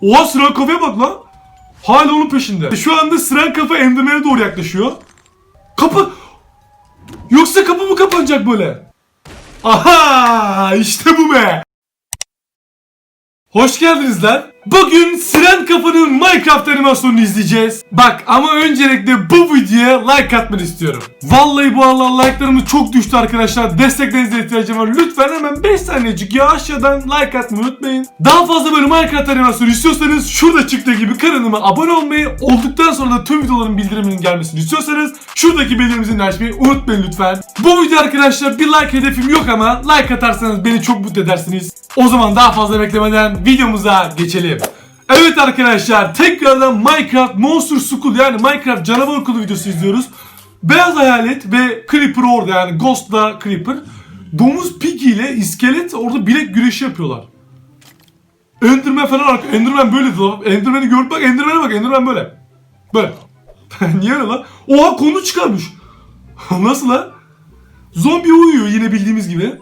Oha sıran kafaya bak lan. Hala onun peşinde. Şu anda sıran kafa Enderman'e doğru yaklaşıyor. Kapı. Yoksa kapı mı kapanacak böyle? Aha işte bu be. Hoş geldiniz lan. Bugün Siren Kafa'nın Minecraft animasyonunu izleyeceğiz. Bak ama öncelikle bu videoya like atmanı istiyorum. Vallahi bu Allah like'larımız çok düştü arkadaşlar. Desteklerinize ihtiyacım var. Lütfen hemen 5 saniyecik ya aşağıdan like atmayı unutmayın. Daha fazla böyle Minecraft animasyonu istiyorsanız şurada çıktığı gibi kanalıma abone olmayı, olduktan sonra da tüm videoların bildiriminin gelmesini istiyorsanız şuradaki bildirim zilini açmayı unutmayın lütfen. Bu video arkadaşlar bir like hedefim yok ama like atarsanız beni çok mutlu edersiniz. O zaman daha fazla beklemeden videomuza geçelim. Evet arkadaşlar tekrardan Minecraft Monster School yani Minecraft canavar okulu videosu izliyoruz. Beyaz hayalet ve Creeper orada yani Ghost'la Creeper. Domuz Piggy ile iskelet orada bilek güreşi yapıyorlar. Enderman falan Enderman böyle lan. Enderman'i gördük bak Enderman'e bak Enderman böyle. Böyle. Niye öyle lan? Oha konu çıkarmış. Nasıl lan? Zombi uyuyor yine bildiğimiz gibi.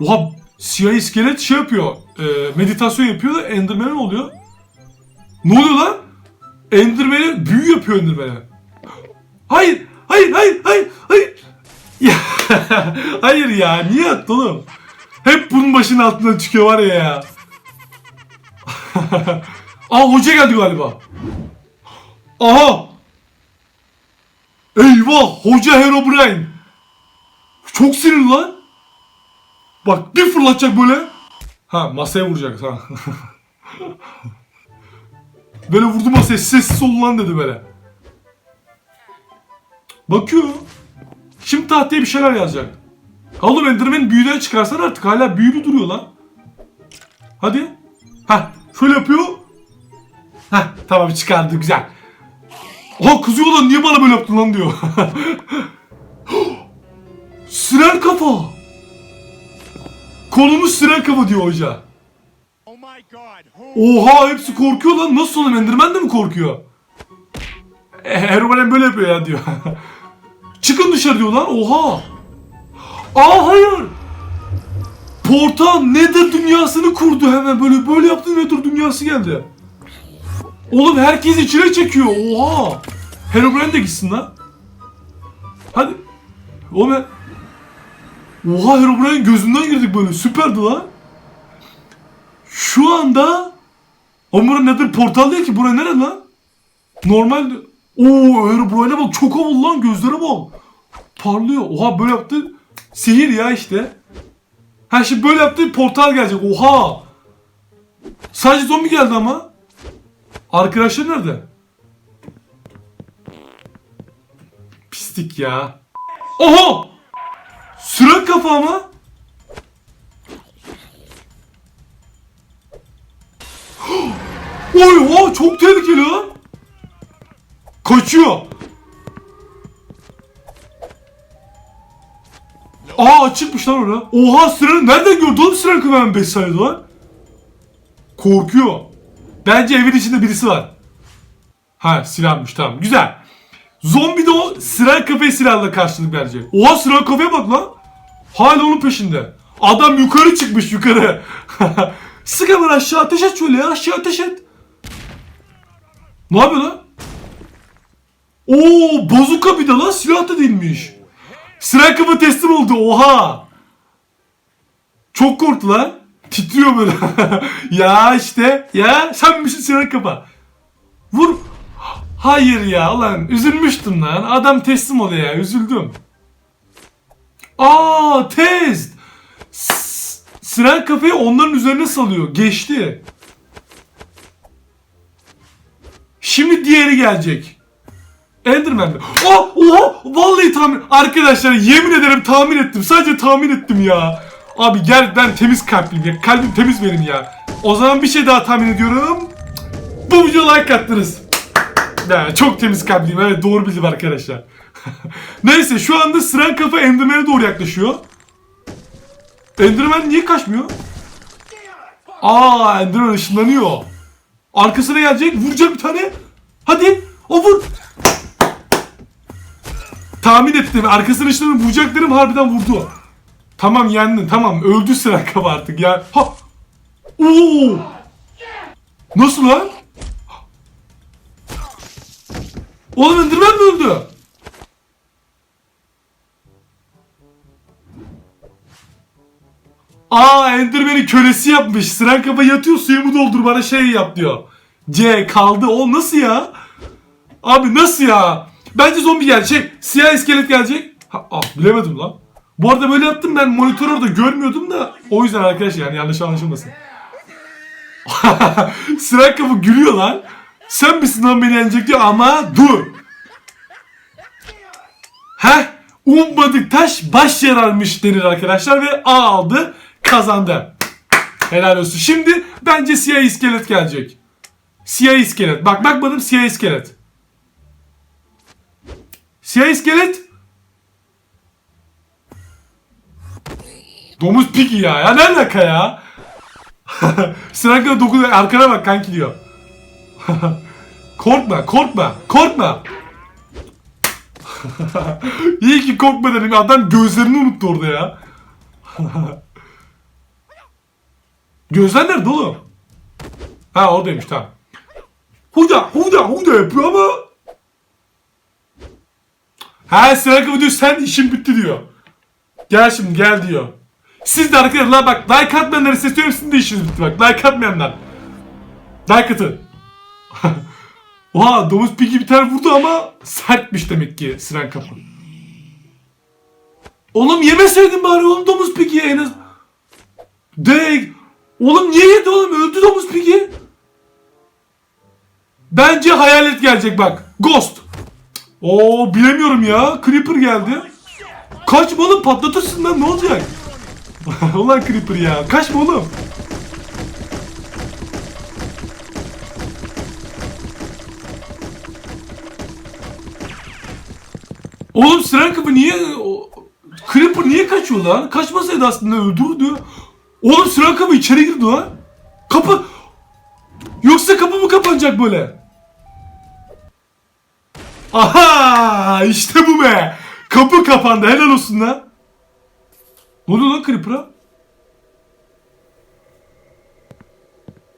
Oha siyah iskelet şey yapıyor. e, meditasyon yapıyor da Enderman'e ne oluyor? Ne oluyor lan? Enderman'e büyü yapıyor Enderman'e. Hayır, hayır, hayır, hayır, hayır. Ya, hayır ya, niye attı oğlum? Hep bunun başının altından çıkıyor var ya. Aa hoca geldi galiba. Aha. Eyvah, hoca Herobrine. Çok sinirli lan. Bak bir fırlatacak böyle. Ha masaya vuracak ha. Böyle vurdu masaya sessiz ol lan dedi böyle. Bakıyor. Şimdi tahtaya bir şeyler yazacak. Oğlum Enderman'i büyüden çıkarsan artık hala büyülü duruyor lan. Hadi. Ha şöyle yapıyor. Ha tamam çıkardı güzel. Aha kızıyor lan niye bana böyle yaptın lan diyor. Siren kafa. Kolumuz siren kafa diyor hoca. Oha hepsi korkuyor lan. Nasıl oğlum Enderman de mi korkuyor? E, Herobrine böyle yapıyor ya diyor. Çıkın dışarı diyor lan. Oha. Aa hayır. Portal Nether dünyasını kurdu hemen böyle böyle yaptı Nether dünyası geldi. Oğlum herkes içine çekiyor. Oha. Herobrine de gitsin lan. Hadi. Oğlum. Oha Herobrine gözünden girdik böyle. Süperdi lan. Şu anda Ama bura nedir portal değil ki bura nere lan? Normal Oo Herobrine'e bak çok havalı lan gözlere bak. Parlıyor. Oha böyle yaptı. Sihir ya işte. Ha şimdi böyle yaptı portal gelecek. Oha. Sadece zombi geldi ama. Arkadaşlar nerede? Pislik ya. Oha! Süren kafa ama. Oy oha çok tehlikeli lan. Kaçıyor. Aa açıkmış lan orada. Oha Siren nereden gördü oğlum Siren hemen 5 saniyede lan? Korkuyor. Bence evin içinde birisi var. Ha silahmış tamam güzel. Zombi de o Siren kafeye silahla karşılık verecek. Oha Siren kafeye bak lan. Hala onun peşinde. Adam yukarı çıkmış yukarı. Sık hemen aşağı ateş et şöyle ya aşağı ateş et. Ne yapıyor lan? Oo bazuka bir de lan silah da değilmiş. Siren kafa teslim oldu oha. Çok korktu lan. Titriyor böyle. ya işte ya sen misin Siren kafa? Vur. Hayır ya ulan üzülmüştüm lan. Adam teslim oluyor ya üzüldüm. Aa test. S- Siren kafayı onların üzerine salıyor. Geçti. Şimdi diğeri gelecek. Enderman mi? Oh, oha! Vallahi tahmin... Arkadaşlar yemin ederim tahmin ettim. Sadece tahmin ettim ya. Abi gel ben temiz kalpliyim ya. Kalbim temiz benim ya. O zaman bir şey daha tahmin ediyorum. Bu video like attınız. Ya, çok temiz kalpliyim. Evet doğru bildim arkadaşlar. Neyse şu anda Siren kafa Enderman'e doğru yaklaşıyor. Enderman niye kaçmıyor? Aa Enderman ışınlanıyor. Arkasına gelecek. Vuracak bir tane. Hadi. O vur. Tahmin ettim. Arkasına işledim. Vuracak dedim. Harbiden vurdu. Tamam yendin. Tamam. Öldü sıra kaba artık ya. Ha. Oo. Nasıl lan? Oğlum Enderman mi öldü? Aa Enderman'i kölesi yapmış. Sıran kafa yatıyor suyumu doldur bana şey yap diyor. C kaldı. O nasıl ya? Abi nasıl ya? Bence zombi gelecek. Şey, siyah iskelet gelecek. Ha, ah, bilemedim lan. Bu arada böyle yaptım ben monitör orada görmüyordum da o yüzden arkadaşlar yani yanlış anlaşılmasın. Sıra kapı gülüyor lan. Sen misin lan beni yenecek diyor ama dur. Heh ummadık taş baş yararmış denir arkadaşlar ve A aldı kazandı. Helal olsun. Şimdi bence siyah iskelet gelecek. Siyah iskelet. Bak bakmadım siyah iskelet. Siyah iskelet. Domuz piki ya. Ya ne alaka ya? Sırakla dokuz arkana bak kanki diyor. korkma, korkma, korkma. İyi ki korkma dedim. Adam gözlerini unuttu orada ya. Gözler nerede oğlum? Ha oradaymış tamam. Huda, huda, huda yapıyor ama. Ha Sırakla diyor sen işin bitti diyor. Gel şimdi gel diyor. Siz de arkadaşlar bak like atmayanları sesleniyorum sizin de işiniz bitti bak. Like atmayanlar. Like atın. Oha domuz piki bir tane vurdu ama sertmiş demek ki siren kapı. Oğlum yemeseydin bari oğlum domuz piki en az. Dek. Oğlum niye yedi oğlum öldü domuz piki. Bence hayalet gelecek bak. Ghost. Oo bilemiyorum ya. Creeper geldi. Kaçma oğlum patlatırsın lan ne olacak? Ulan Creeper ya. Kaçma oğlum. Oğlum Siren Kapı niye... Creeper niye kaçıyor lan? Kaçmasaydı aslında öldürdü. Oğlum Siren Kapı içeri girdi lan. Kapı... Yoksa kapı mı kapanacak böyle? Aha! işte bu be. Kapı kapandı. Helal olsun lan. Ne oluyor lan Creeper'a?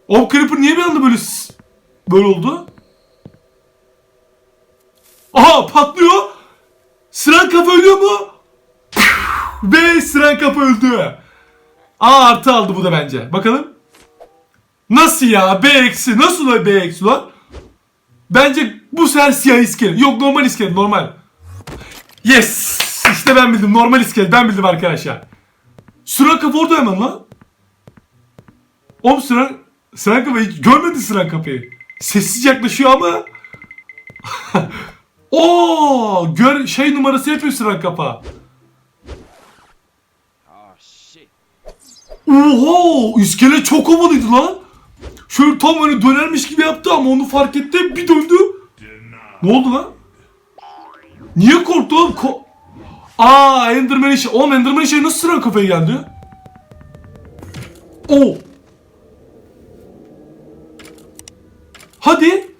O Creeper niye bir anda böyle böyle oldu? Aha patlıyor. Sıran kafa ölüyor mu? Ve sıran kafa öldü. A artı aldı bu da bence. Bakalım. Nasıl ya? B eksi. Nasıl o B eksi lan? Bence bu sefer siyah iskelet. Yok normal iskelet normal. Yes. İşte ben bildim. Normal iskelet. Ben bildim arkadaşlar. Kafa orada hemen lan. Oğlum sıran, sıran kafa hiç görmedi sıran kafayı. Sessiz yaklaşıyor ama. Oo, gör şey numarası yapıyor sıran kafa. Oh shit. Oho, iskele çok havalıydı lan. Şöyle tam hani dönermiş gibi yaptı ama onu fark etti bir döndü. Ne oldu lan? Niye korktu oğlum? Ko Aa Enderman işi. Oğlum Enderman işi nasıl sıran kafaya geldi? Oo. Hadi.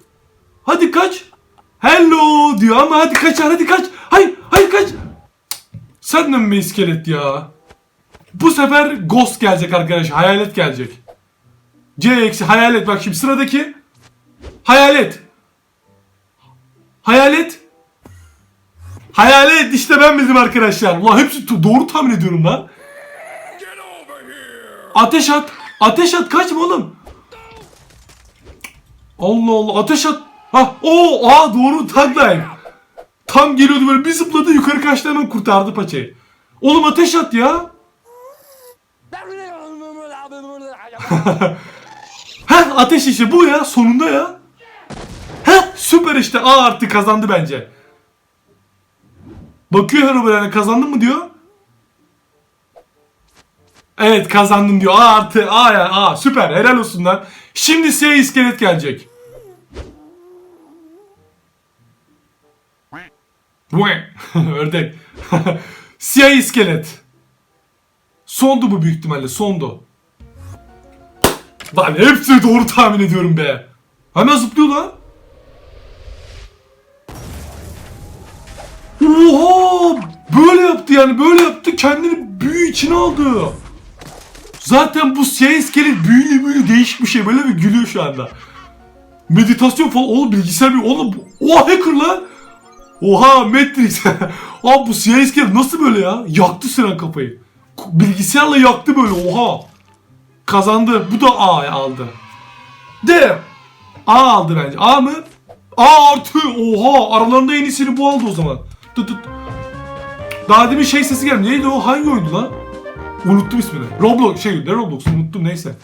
Hadi kaç. Hello diyor ama hadi kaç hadi kaç. Hayır hayır kaç. Sen de mi iskelet ya? Bu sefer Ghost gelecek arkadaşlar. Hayalet gelecek. C eksi hayalet. Bak şimdi sıradaki. Hayalet. Hayalet. Hayalet işte ben bildim arkadaşlar. Ulan hepsi doğru tahmin ediyorum lan. Ateş at. Ateş at kaçma oğlum. Allah Allah ateş at. Ha o aa doğru tagline. Tam geliyordu böyle bir zıpladı yukarı kaçtı hemen kurtardı paçayı. Oğlum ateş at ya. Heh ateş işte bu ya sonunda ya. Heh süper işte A artı kazandı bence. Bakıyor Herobrine yani kazandın mı diyor. Evet kazandım diyor. A artı A ya A süper helal olsun lan. Şimdi siyah iskelet gelecek. Ördek. siyah iskelet. Sondu bu büyük ihtimalle sondu. Lan hepsini doğru tahmin ediyorum be. Hemen zıplıyor lan. Oha! Böyle yaptı yani böyle yaptı kendini büyü içine aldı. Zaten bu siyah iskelet büyülü büyülü değişik bir şey böyle bir gülüyor şu anda. Meditasyon falan. Oğlum bilgisayar bir... Oğlum Oha hacker lan. Oha Matrix. Abi bu siyah iskelet nasıl böyle ya? Yaktı Sinan kafayı. Bilgisayarla yaktı böyle oha. Kazandı. Bu da A aldı. D. A aldı bence. A mı? A artı. Oha. Aralarında en iyisini bu aldı o zaman. Tut tut. Daha demin şey sesi geldi. Neydi o? Hangi oyundu lan? Unuttum ismini. Roblox şey ne Roblox unuttum neyse.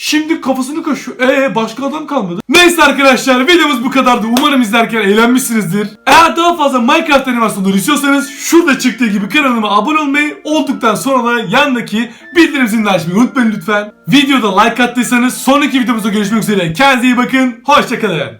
Şimdi kafasını kaşıyor. Ee başka adam kalmadı. Neyse arkadaşlar videomuz bu kadardı. Umarım izlerken eğlenmişsinizdir. Eğer daha fazla Minecraft animasyonları istiyorsanız şurada çıktığı gibi kanalıma abone olmayı olduktan sonra da yandaki bildirim zilini açmayı unutmayın lütfen. Videoda like attıysanız sonraki videomuzda görüşmek üzere. Kendinize iyi bakın. Hoşçakalın.